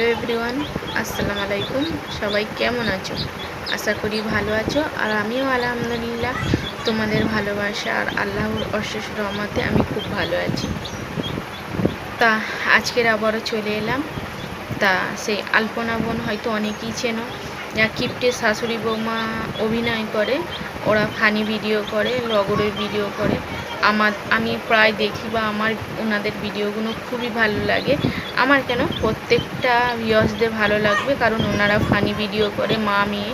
Hello everyone, আসসালামু আলাইকুম। সবাই কেমন আছো? আশা করি ভালো আছো। আর আমিও আলহামদুলিল্লাহ তোমাদের ভালোবাসা আর আল্লাহর অশেষ রহমতে আমি খুব ভালো আছি। তা, আজকের আবারও চলে এলাম। তা, সেই আলপনা বোন হয়তো অনেকেই চেনো। যা কিপ্টে শাশুড়ি বৌমা অভিনয় করে, ওরা ফানি ভিডিও করে লগরের ভিডিও করে। আমার, আমি প্রায় দেখি বা আমার ওনাদের ভিডিওগুলো খুবই ভালো লাগে। আমার কেন? প্রত্যেকটা ভিউয়ার্সদের ভালো লাগবে কারণ ওনারা ফানি ভিডিও করে, মা, মেয়ে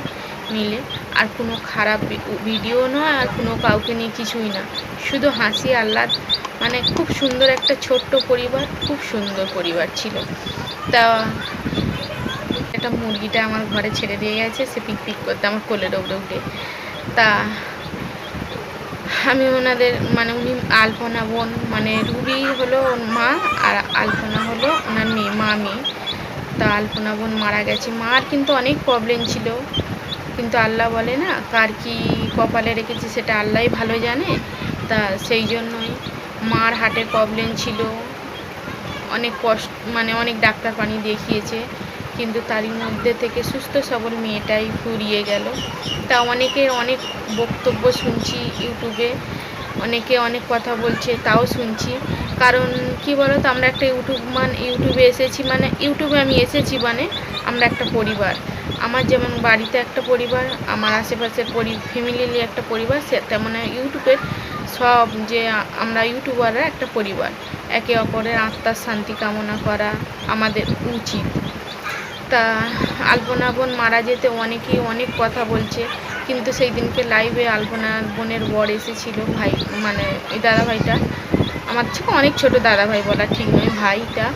মিলে। আর কোনো খারাপ ভিডিও নয় আর কোনো কাউকে নিয়ে কিছুই না। শুধু হাসি, আহ্লাদ মানে খুব সুন্দর একটা ছোট্ট পরিবার, খুব সুন্দর পরিবার ছিল। তা একটা মুরগিটা আমার ঘরে ছেড়ে দিয়ে গেছে, সে পিক পিক করতে, আমার কোলে ডোবড়ে উঠে তা আমি ওনাদের মানে উনি আলপনা বোন মানে রুবি হলো ওর মা আর আলপনা হলো ওনার মেয়ে মা মেয়ে তা আলপনা বোন মারা গেছে। মার কিন্তু অনেক প্রবলেম ছিল। কিন্তু আল্লাহ বলে না, কার কি কপালে রেখেছে সেটা আল্লাহই ভালো জানে। তা সেই জন্যই মার হার্টের প্রবলেম ছিল। অনেক কষ্ট মানে অনেক ডাক্তার পানি দেখিয়েছে। কিন্তু তারই মধ্যে থেকে সুস্থ সবল মেয়েটাই ফুরিয়ে গেল। তা অনেকের অনেক বক্তব্য শুনছি ইউটিউবে, অনেকে অনেক কথা বলছে, তাও শুনছি। কারণ কি বলো তো আমরা একটা ইউটিউব মান, ইউটিউবে এসেছি মানে ইউটিউবে আমি এসেছি মানে আমরা একটা পরিবার। আমার যেমন বাড়িতে একটা পরিবার, আমার আশেপাশের পরি ফ্যামিলি একটা পরিবার, সে তেমন ইউটিউবের সব যে আমরা ইউটিউবাররা একটা পরিবার। একে অপরের আত্মার শান্তি কামনা করা আমাদের উচিত। তা আলপনা বোন মারা যেতে অনেকেই অনেক কথা বলছে, কিন্তু সেই দিনকে লাইভে আলপনা বোনের বর এসেছিল, ভাই মানে ওই দাদাভাইটা। আমার থেকে অনেক ছোট দাদাভাই বলা ঠিক নয়, ভাইটা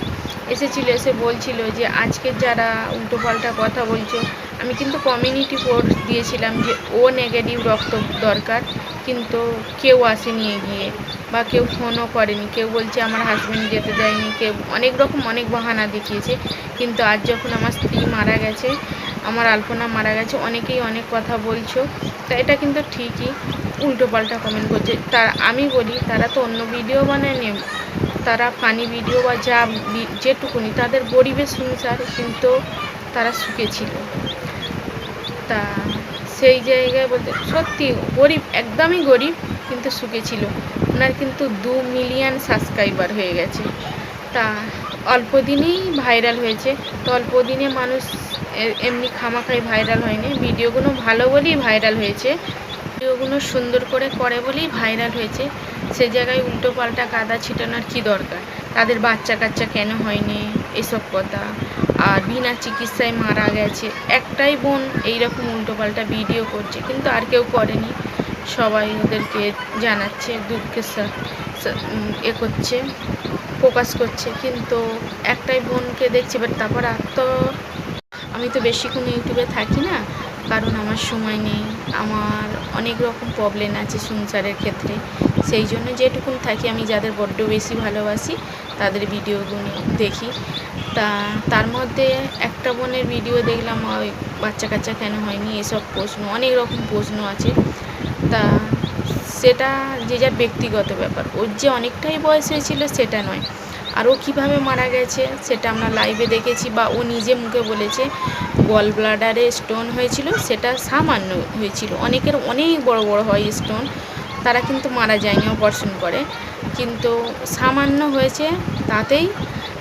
এসেছিল, এসে বলছিল যে, আজকে যারা উল্টোপাল্টা কথা বলছো, আমি কিন্তু কমিউনিটি পোস্ট দিয়েছিলাম যে, ও নেগেটিভ রক্ত দরকার, কিন্তু কেউ আসেনি এগিয়ে। বা কেউ ফোনও করেনি, কেউ বলছে আমার হাজব্যান্ড যেতে দেয়নি, কেউ অনেক রকম অনেক বাহানা দেখিয়েছে, কিন্তু আজ যখন আমার স্ত্রী মারা গেছে, আমার আলপনা মারা গেছে, অনেকেই অনেক কথা বলছো, তা এটা কিন্তু ঠিকই, উল্টো পাল্টা কমেন্ট করছে। তা আমি বলি, তারা তো অন্য ভিডিও বানায় বানায়নি তারা ফানি ভিডিও বা যা যেটুকুনি, তাদের গরিবের সংসার কিন্তু তারা সুখে ছিল। তা সেই জায়গায় বলতে, সত্যি গরিব, একদমই গরিব, কিন্তু সুখে ছিল। ওনার কিন্তু দু মিলিয়ন সাবস্ক্রাইবার হয়ে গেছে। তা অল্প দিনেই ভাইরাল হয়েছে। তো অল্প দিনে মানুষ এমনি খামাখাই ভাইরাল হয়নি। ভিডিওগুলো ভালো বলেই ভাইরাল হয়েছে। ভিডিওগুলো সুন্দর করে করে বলেই ভাইরাল হয়েছে। সে জায়গায় উল্টো পাল্টা কাদা ছিটানোর কী দরকার? তাদের বাচ্চা কাচ্চা কেন হয়নি? এসব কথা। আর বিনা চিকিৎসায় মারা গেছে। একটাই বোন এইরকম উল্টোপাল্টা ভিডিও করছে। কিন্তু আর কেউ করেনি। সবাই ওদেরকে জানাচ্ছে দুঃখের এ করছে ফোকাস করছে। কিন্তু একটাই বোনকে দেখছি বাট তারপর আর তো আমি তো বেশিক্ষণ ইউটিউবে থাকি না, কারণ আমার সময় নেই। আমার অনেক রকম প্রবলেম আছে সংসারের ক্ষেত্রে। সেই জন্য যেটুকুন থাকি, আমি যাদের বড্ড বেশি ভালোবাসি, তাদের ভিডিওগুলো দেখি। তা তার মধ্যে একটা বোনের ভিডিও দেখলাম, ওই বাচ্চা কাচ্চা কেন হয়নি, এসব প্রশ্ন, অনেক রকম প্রশ্ন আছে। তা সেটা যে যার ব্যক্তিগত ব্যাপার, ওর যে অনেকটাই বয়স হয়েছিল সেটা নয়। আর ও কীভাবে মারা গেছে, সেটা আমরা লাইভে দেখেছি বা ও নিজে মুখে বলেছে গল ব্লাডারে স্টোন হয়েছিল, সেটা সামান্য হয়েছিল। অনেকের অনেক বড় বড় হয় স্টোন তারা কিন্তু মারা যায়নি অপারেশন করে। কিন্তু সামান্য হয়েছে, তাতেই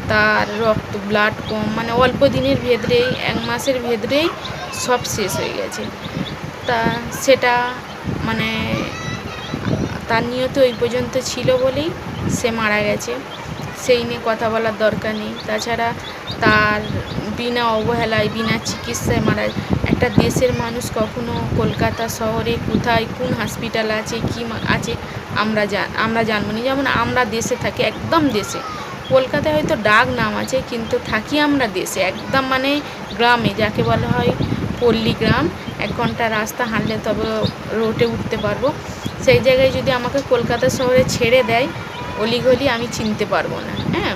তার রক্ত ব্লাড কম মানে অল্প দিনের ভেতরেই, এক মাসের ভেতরেই সব শেষ হয়ে গেছে। তা সেটা মানে তার নিয়ত ওই পর্যন্ত ছিল বলেই সে মারা গেছে। সেই নিয়ে কথা বলার দরকার নেই। তাছাড়া তার বিনা অবহেলায়, বিনা চিকিৎসায় মারা একটা দেশের মানুষ কখনো কলকাতা শহরে কোথায়, কোন হসপিটাল আছে, কী আছে, আমরা জান আমরা জানব না। যেমন আমরা দেশে থাকি, একদম দেশে। কলকাতায় হয়তো ডাক নাম আছে, কিন্তু থাকি আমরা দেশে, একদম মানে গ্রামে, যাকে বলা হয় পল্লী গ্রাম এক ঘণ্টা রাস্তা হাঁটলে তবে রোডে উঠতে পারব। সেই জায়গায় যদি আমাকে কলকাতা শহরে ছেড়ে দেয়, অলিগলি আমি চিনতে পারব না হ্যাঁ?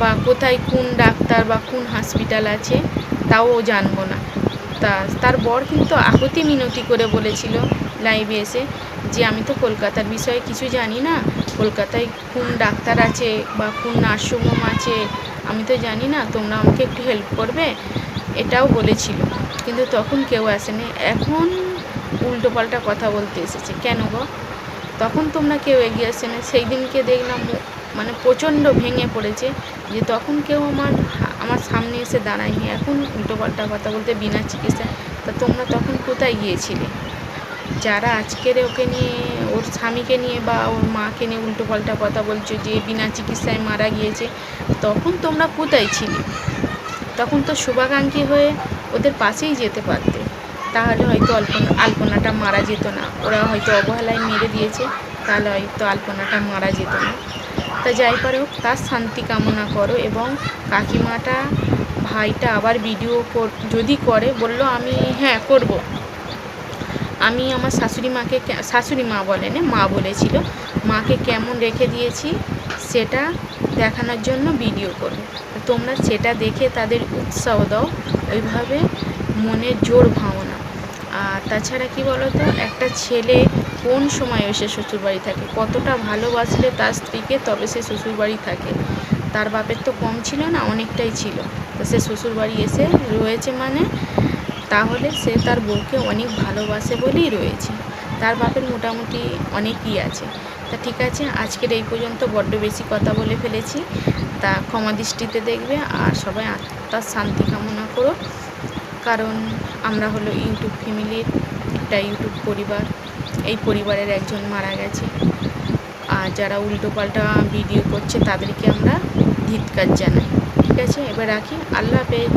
বা কোথায় কোন ডাক্তার বা কোন হসপিটাল আছে, তাও জানব না। তা, তার বর কিন্তু আহতি মিনতি করে বলেছিল লাইভে এসে যে আমি তো কলকাতার বিষয়ে কিছু জানি না। কলকাতায় কোন ডাক্তার আছে বা কোন নার্সিংহোম আছে, আমি তো জানি না, তোমরা আমাকে একটু হেল্প করবে, এটাও বলেছিল। কিন্তু তখন কেউ আসেনি। এখন উল্টোপাল্টা কথা বলতে এসেছে। কেন গো? তখন তোমরা কেউ এগিয়ে আসেনি। সেই দিনকে দেখলাম মানে প্রচণ্ড ভেঙে পড়েছে যে তখন কেউ আমার আমার সামনে এসে দাঁড়ায়নি। এখন উল্টোপাল্টা কথা বলতে বিনা চিকিৎসায়। তা তোমরা তখন কোথায় গিয়েছিলে? যারা আজকের ওকে নিয়ে, ওর স্বামীকে নিয়ে বা ওর মাকে নিয়ে উল্টোপাল্টা কথা বলছো যে বিনা চিকিৎসায় মারা গিয়েছে, তখন তোমরা কোথায় ছিলে? তখন তো শুভাকাঙ্ক্ষী হয়ে ওদের পাশেই যেতে পারতে। তাহলে হয়তো আলপনা, আলপনাটা মারা যেত না। ওরা হয়তো অবহেলায় মেরে দিয়েছে, তাহলে হয়তো আলপনাটা মারা যেত না। তা যাই পারে হোক, তার শান্তি কামনা করো এবং কাকিমাটা, ভাইটা আবার ভিডিও যদি করে, বলল আমি হ্যাঁ করব। আমি আমার শাশুড়ি মাকে শাশুড়ি মা বলেনি মা বলেছিল, মাকে কেমন রেখে দিয়েছি সেটা দেখানোর জন্য ভিডিও করবে তোমরা সেটা দেখে তাদের উৎসাহ দাও, ওইভাবে মনে জোর ভাবনা। আর তাছাড়া কি বলো তো একটা ছেলে কোন সময় এসে শ্বশুরবাড়ি থাকে? কতটা ভালোবাসলে তার স্ত্রীকে তবে সে শ্বশুরবাড়ি থাকে। তার বাপের তো কম ছিল না, অনেকটাই ছিল। তো সে শ্বশুরবাড়ি এসে রয়েছে মানে তাহলে সে তার বউকে অনেক ভালোবাসে বলেই রয়েছে। তার বাপের মোটামুটি অনেকই আছে। তা ঠিক আছে, আজকের এই পর্যন্ত বড্ড বেশি কথা বলে ফেলেছি। তা ক্ষমা দৃষ্টিতে দেখবে আর সবাই আত্মার শান্তি কামনা করো। কারণ আমরা হলো ইউটিউব ফ্যামিলির একটা ইউটিউব পরিবার। এই পরিবারের একজন মারা গেছে। আর যারা উল্টোপাল্টা ভিডিও করছে তাদেরকে আমরা ধিৎকার জানাই। ঠিক আছে, এবার রাখি। আল্লাহ হাফেজ।